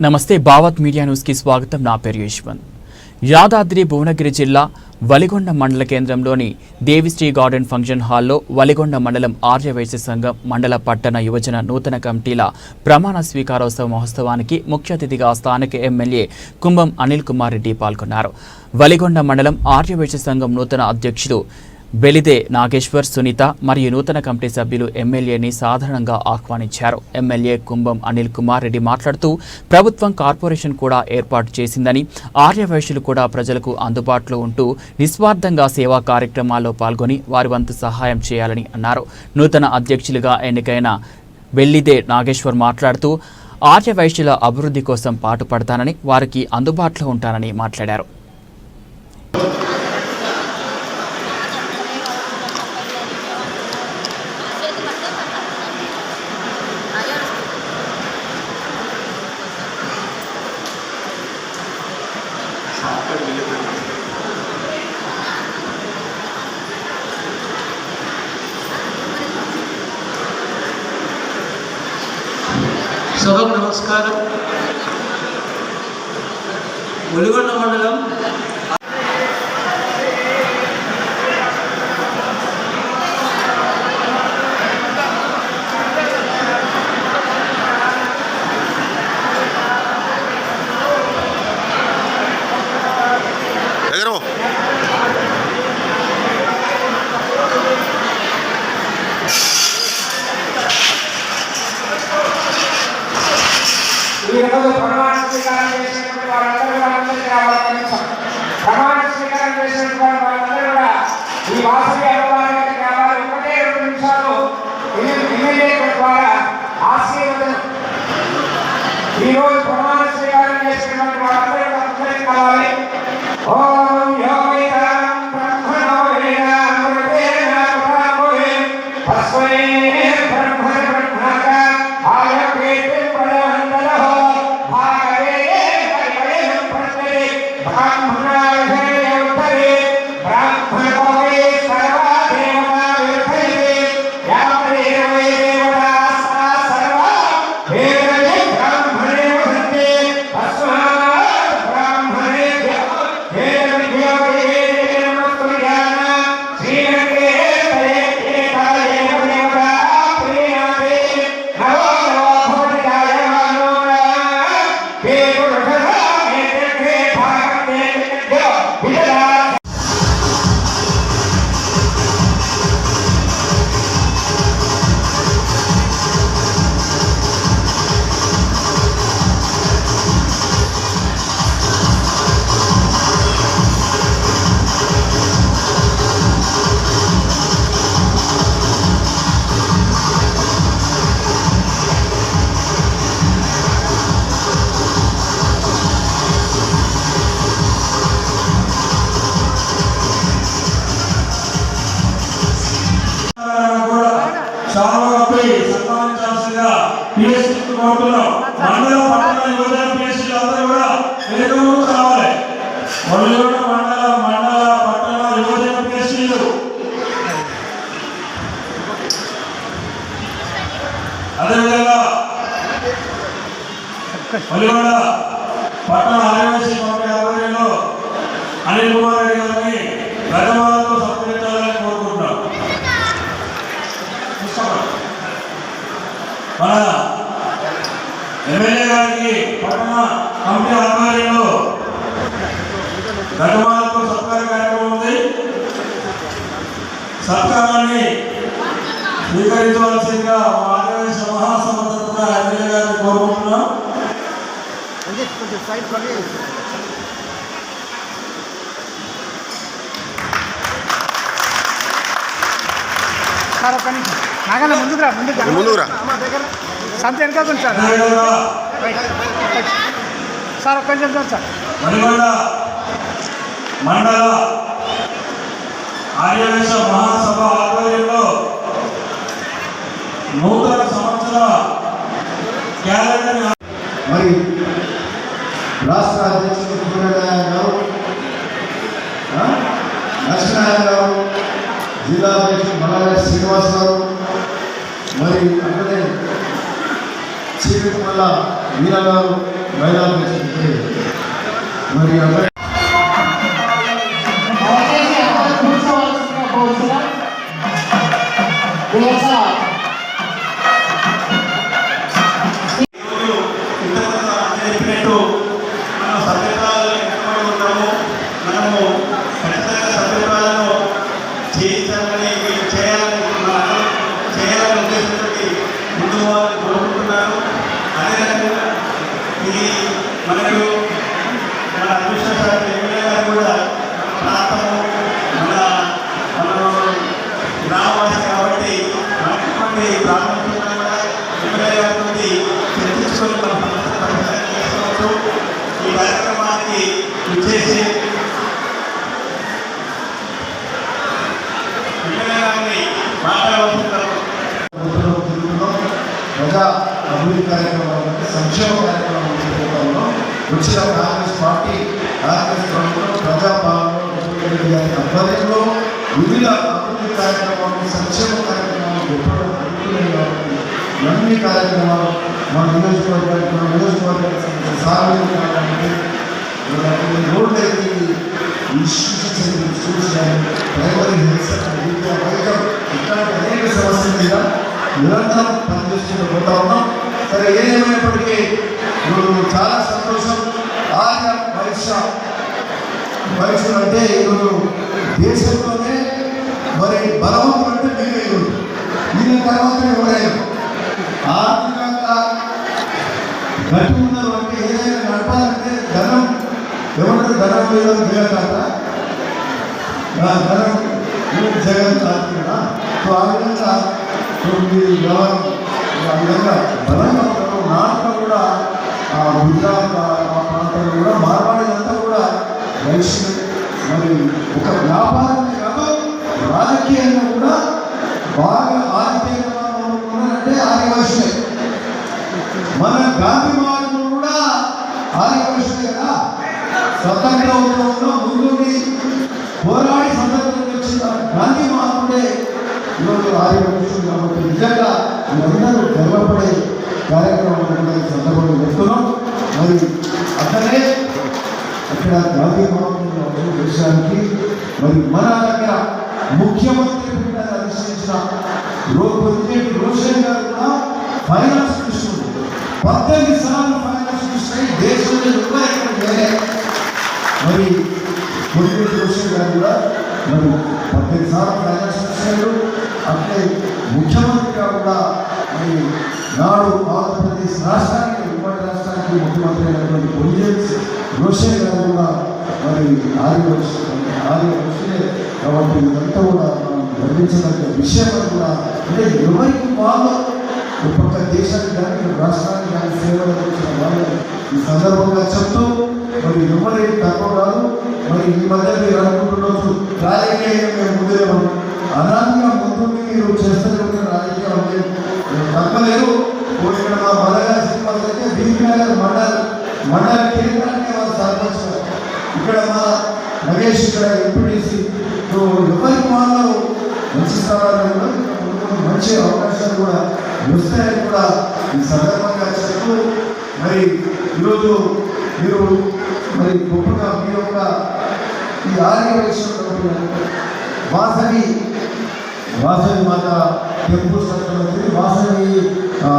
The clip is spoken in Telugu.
నమస్తే భావత్ మీడియా న్యూస్కి స్వాగతం. నా పేరు యశ్వంత్. యాదాద్రి భువనగిరి జిల్లా వలిగొండ మండల కేంద్రంలోని దేవిశ్రీ గార్డెన్ ఫంక్షన్ హాల్లో వలిగొండ మండలం ఆర్యవైశ్య సంఘం మండల పట్టణ యువజన నూతన కమిటీల ప్రమాణ స్వీకారోత్సవ మహోత్సవానికి ముఖ్య అతిథిగా స్థానిక ఎమ్మెల్యే కుంభం అనిల్ కుమార్ రెడ్డి పాల్గొన్నారు. వలిగొండ మండలం ఆర్యవైశ్య సంఘం నూతన అధ్యక్షుడు బెలిదే నాగేశ్వర్ సునీత మరియు నూతన కమిటీ సభ్యులు ఎమ్మెల్యేని సాధారణంగా ఆహ్వానించారు. ఎమ్మెల్యే కుంభం అనిల్ కుమార్ రెడ్డి మాట్లాడుతూ ప్రభుత్వం కార్పొరేషన్ కూడా ఏర్పాటు చేసిందని ఆర్యవైశ్యులు కూడా ప్రజలకు అందుబాటులో ఉంటూ నిస్వార్థంగా సేవా కార్యక్రమాల్లో పాల్గొని వారి వంతు సహాయం చేయాలని అన్నారు. నూతన అధ్యక్షులుగా ఎన్నికైన బెల్లిదే నాగేశ్వర్ మాట్లాడుతూ ఆర్యవైశ్యుల అభివృద్ధి కోసం పాటుపడతానని వారికి అందుబాటులో ఉంటానని మాట్లాడారు. సభకు నమస్కారం ఒలిగొండ మండలం ఓం యోగితాం Quem పిఎస్సీ కోరుతున్నాం మండల పట్టణ యువజన పిఎస్సీ అందరూ కూడా వేగంగా రావాలి. ఒళ్ళూరు మండల మండల పట్టణ యువజన పిఎస్సీలు అదేవిధంగా పట్టణ ఆదివాసీ కమిటీ ఆధ్వర్యంలో అనిల్ కుమార్ రెడ్డి గారిని గజమాలతో సత్కరించాలని కోరుకుంటున్నాం మన ఎమ్మెల్యే గారికి పట్టణ కమిటీ ఆధ్వర్యంలో గజమాలతో సత్కార కార్యక్రమం ఉంది. సత్కారాన్ని స్వీకరించవలసిందిగా మా మహాసభ తరఫున ఎమ్మెల్యే గారిని కోరుకుంటున్నాం. నాగన్న ముందుకు రా ముందుకు రా. ముందుకు రా. సంత వెనక కొంచెం సార్ సార్ ఒక్క నిమిషం సార్ నల్గొండ మండల ఆర్యవేశ మహాసభ ఆధ్వర్యంలో నూతన సంవత్సర క్యాలెండర్ మరి రాష్ట్ర అధ్యక్షుడు లక్ష్మీనారాయణ గారు జిల్లా అధ్యక్షుడు మల్లారెడ్డి శ్రీనివాస్ గారు మరి అక్కడే చీకటి మల్ల వీర గారు డైలాగ్ వేసుకుంటే మరి అందరూ కోరుతున్నాం. దేశ ఈరోజు ఇంతకుముందు చెప్పినట్టు మనం సభ్యత్వాలను ఎంతమంది ఉన్నాము మనము ఖచ్చితంగా సభ్యత్వాలను చేయించాలని వీళ్ళు చేయాలని మనం చేయాలని ఉద్దేశంతో ముందు వాళ్ళు కోరుకుంటున్నారు అదేవిధంగా ఇది మరియు మన అదృష్ట ఎమ్మెల్యే గారు కూడా ప్రాంతము మన గ్రామవాసి కాబట్టి మనటువంటి కూడా ఎమ్మెల్యే గారి చర్చించుకొని మన చేసుకోవచ్చు. ఈ కార్యక్రమానికి ఎమ్మెల్యే గారిని ప్రజా అభివృద్ధి కార్యక్రమాలు సంక్షేమ వచ్చిన కాంగ్రెస్ పార్టీ కాంగ్రెస్ ప్రభుత్వం ప్రజాపాలన ముఖ్యమంత్రి గారి ఆధ్వర్యంలో వివిధ అభివృద్ధి కార్యక్రమాలు సంక్షేమ కార్యక్రమాలు ఎప్పుడూ అందుతున్నాయి కాబట్టి కార్యక్రమాలు మన నియోజకవర్గానికి మన నియోజకవర్గానికి సాగునీరు కావాలంటే రోడ్లు అయితే institutions schools primary health centre విద్య వైద్యం ఇట్లాంటి అనేక సమస్యల మీద నిరంతరం పనిచేస్తూ పోతా ఉన్నాం. సరే ఏదేమైనప్పటికీ ఈరోజు చాలా సంతోషం. ఆర్య పరీక్ష. పరీక్షలు అంటే ఈరోజు దేశంలోనే మరి బలవంతులు అంటే మేమే ఈరోజు. దీని తర్వాత ఎవరైనా ఆర్థికంగా గట్టి ఉన్నారు అంటే ఏదైనా నడపాలంటే ధనం ఎవరు ధనం మీద దిగకాక ధనం జగన్ తాకుతున్నా సో ఆ విధంగా మీరు వ్యవహారం ఆ విధంగా బలంగా ఉంటారు నాట్లో కూడా ఆ గుజరాత్ ఆ ఆ ప్రాంతంలో కూడా మార్వాడీలంతా కూడా వైశ్య మరి ఒక వ్యాపారాన్ని కాదు రాజకీయంగా కూడా బాగా ఆధిపత్యంగా ఉన్నారంటే ఆదివాసులే. మన గాంధీ మార్గంలో కూడా ఆదివాసులే కదా. స్వతంత్ర ఉద్యమంలో ముందుండి పోరాడి సందర్భం వచ్చిన గాంధీ మహాత్ముడే ఈరోజు ఆదివాసులు కాబట్టి నిజంగా మీరందరూ గర్వపడే కార్యక్రమం సందర్భంలో చెప్తున్నాం. మరి అక్కడే అక్కడ గాంధీ మహాత్ములు దేశానికి మరి మన దగ్గర ముఖ్యమంత్రి అధిష్టించిన రోజు రోషన్ గారు కూడా ఫైనాన్స్ మినిస్టర్ పద్దెనిమిది సార్లు ఫైనాన్స్ తీసుకుని దేశంలో ఎవరు మరి పొలిటికల్ రోషన్ గారు కూడా మరి పద్దెనిమిది సార్లు ఫైనాన్స్ మినిస్టర్ అట్లే ముఖ్యమంత్రిగా కూడా మరి నాడు ఆంధ్రప్రదేశ్ రాష్ట్రానికి ఇవ్వడం రాష్ట్రానికి ముఖ్యమంత్రి అయినటువంటి పొలిటికల్స్ రోషన్ గారు కూడా మరి ఆదివాసి ఆదివాసులే కాబట్టి ఇదంతా కూడా గర్వించదగ్గ విషయం కూడా. అంటే ఎవరికి వాళ్ళు ఒక్కొక్క దేశానికి కానీ రాష్ట్రానికి కానీ సేవలు వచ్చిన వాళ్ళు ఈ సందర్భంగా చెప్తూ మరి ఎవరి తక్కువ కాదు మరి ఈ మధ్య మీరు అనుకుంటున్నట్టు రాజకీయంగా మేము ముందే ఉన్నాం అనాదిగా ముందు మీరు చేస్తారు కృష్ణయ్య కూడా ఈ సందర్భంగా చెప్తూ మరి ఈరోజు మీరు మరి గొప్పగా మీ యొక్క ఈ ఆరోగ్య వాసవి వాసవి మాత టెంపుల్ వాసవి ఆ,